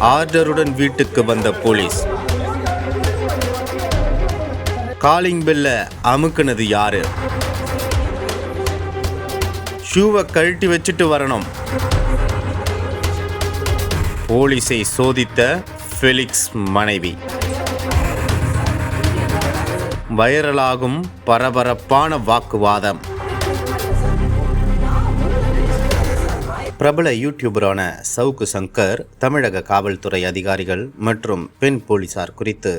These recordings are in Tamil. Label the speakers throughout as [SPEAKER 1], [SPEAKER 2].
[SPEAKER 1] ஆர்டருடன் வீட்டுக்கு வந்த போலீஸ். காலிங் பெல்ல அமுக்குனது யாரு? ஷூவை கழட்டி வச்சுட்டு வரணும். போலீஸை சோதித்த ஃபெலிக்ஸ் மனைவி. வைரலாகும் பரபரப்பான வாக்குவாதம். பிரபல யூடியூபரான சவுக்கு சங்கர் தமிழக காவல்துறை அதிகாரிகள் மற்றும் பெண் போலீசார் குறித்து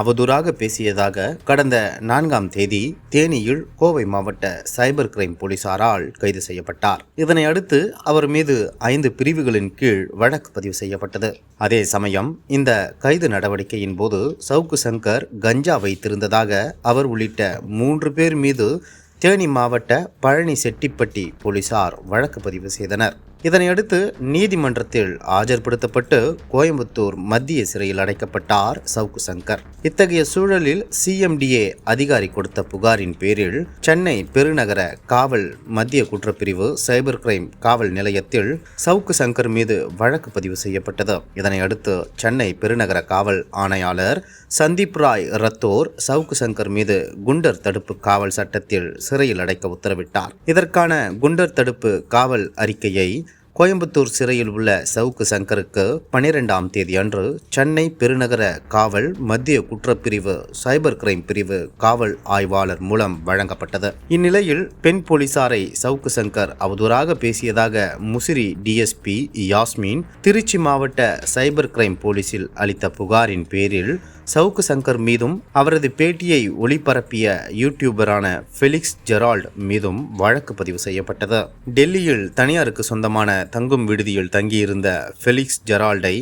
[SPEAKER 1] அவதூறாக பேசியதாக கடந்த நான்காம் தேதி தேனியில் கோவை மாவட்ட சைபர் கிரைம் போலீசாரால் கைது செய்யப்பட்டார். இதனை அடுத்து அவர் மீது ஐந்து பிரிவுகளின் கீழ் வழக்கு பதிவு செய்யப்பட்டது. அதே சமயம் இந்த கைது நடவடிக்கையின் போது சவுக்கு சங்கர் கஞ்சா வைத்திருந்ததாக அவர் உள்ளிட்ட மூன்று பேர் மீது தேனி மாவட்ட பழனி செட்டிப்பட்டி போலீசார் வழக்கு பதிவு செய்தனர். இதனையடுத்து நீதிமன்றத்தில் ஆஜர்படுத்தப்பட்டு கோயம்புத்தூர் மத்திய சிறையில் அடைக்கப்பட்டார் சவுக்கு சங்கர். இத்தகைய சூழலில் சிஎம்டிஏ அதிகாரி கொடுத்த புகாரின் பேரில் சென்னை பெருநகர காவல் மத்திய குற்றப்பிரிவு சைபர் கிரைம் காவல் நிலையத்தில் சவுக்கு சங்கர் மீது வழக்கு பதிவு செய்யப்பட்டது. இதனையடுத்து சென்னை பெருநகர காவல் ஆணையாளர் சந்தீப் ராய் ரத்தோர் சவுக்கு சங்கர் மீது குண்டர் தடுப்பு காவல் சட்டத்தில் சிறையில் அடைக்க உத்தரவிட்டார். இதற்கான குண்டர் தடுப்பு காவல் அறிக்கையை கோயம்புத்தூர் சிறையில் உள்ள சவுக்கு சங்கருக்கு பனிரெண்டாம் தேதி அன்று சென்னை பெருநகர காவல் மத்திய குற்றப்பிரிவு சைபர் கிரைம் பிரிவு காவல் ஆய்வாளர் மூலம் வழங்கப்பட்டது. இந்நிலையில் பெண் போலீசாரை சவுக்கு சங்கர் அவதூறாக பேசியதாக முசிறி டிஎஸ்பி யாஸ்மின் திருச்சி மாவட்ட சைபர் கிரைம் போலீசில் அளித்த புகாரின் பேரில் சவுக்கு சங்கர் மீதும் அவரது பேட்டியை ஒளிபரப்பிய யூடியூபரான ஃபெலிக்ஸ் ஜெரால்ட் மீதும் வழக்கு பதிவு செய்யப்பட்டது. டெல்லியில் தனியாருக்கு சொந்தமான தங்கும் விடுதியில் தங்கியிருந்த ஃபெலிக்ஸ் ஜெரால்டை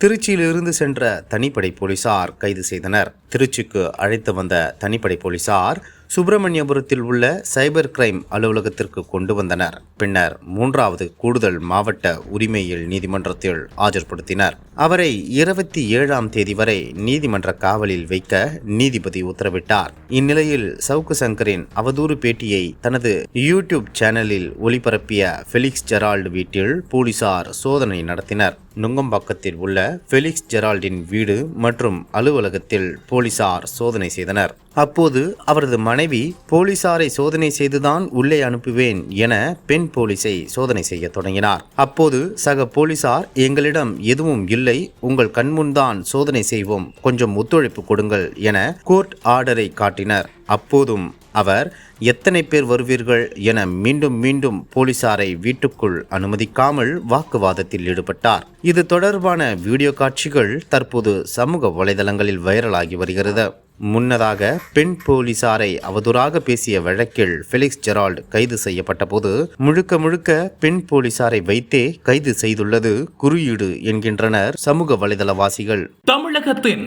[SPEAKER 1] திருச்சியிலிருந்து சென்ற தனிப்படை போலீசார் கைது செய்தனர். திருச்சிக்கு அழைத்து வந்த தனிப்படை போலீசார் சுப்பிரமணியபுரத்தில் உள்ள சைபர் கிரைம் அலுவலகத்திற்கு கொண்டு வந்தனர். பின்னர் மூன்றாவது கூடுதல் மாவட்ட உரிமையில் நீதிமன்றத்தில் ஆஜர்படுத்தினர். அவரை இருபத்தி ஏழாம் தேதி வரை நீதிமன்ற காவலில் வைக்க நீதிபதி உத்தரவிட்டார். இந்நிலையில் சவுக்கு சங்கரின் அவதூறு பேட்டியை தனது யூடியூப் சேனலில் ஒளிபரப்பிய ஃபெலிக்ஸ் ஜெரால்டு வீட்டில் போலீசார் சோதனை நடத்தினர். நுங்கம்பாக்கத்தில் உள்ள ஃபெலிக்ஸ் ஜெரால்டின் வீடு மற்றும் அலுவலகத்தில் போலீசார் சோதனை செய்தனர். அப்போது அவரது மனைவி போலீசாரை சோதனை செய்துதான் உள்ளே அனுப்புவேன் என பெண் போலீஸை சோதனை செய்ய தொடங்கினார். அப்போது சக போலீசார் எங்களிடம் எதுவும் இல்லை உங்கள் கண்முன்தான் சோதனை செய்வோம் கொஞ்சம் ஒத்துழைப்பு கொடுங்கள் என கோர்ட் ஆர்டரை காட்டினர். அப்போதும் அவர் எத்தனை பேர் வருவீர்கள் என மீண்டும் மீண்டும் போலீசாரை வீட்டுக்குள் அனுமதிக்காமல் வாக்குவாதத்தில் ஈடுபட்டார். இது தொடர்பான வீடியோ காட்சிகள் தற்போது சமூக வலைதளங்களில் வைரலாகி வருகிறது. முன்னதாக பெண் போலீசாரை அவதூறாக பேசிய வழக்கில் ஃபெலிக்ஸ் ஜெரால்ட் கைது செய்யப்பட்டபோது முழுக்க முழுக்க பெண் போலீசாரை வைத்தே கைது செய்துள்ளது குறியீடு என்கின்றனர் சமூக வலைதளவாசிகள்.
[SPEAKER 2] தமிழகத்தின்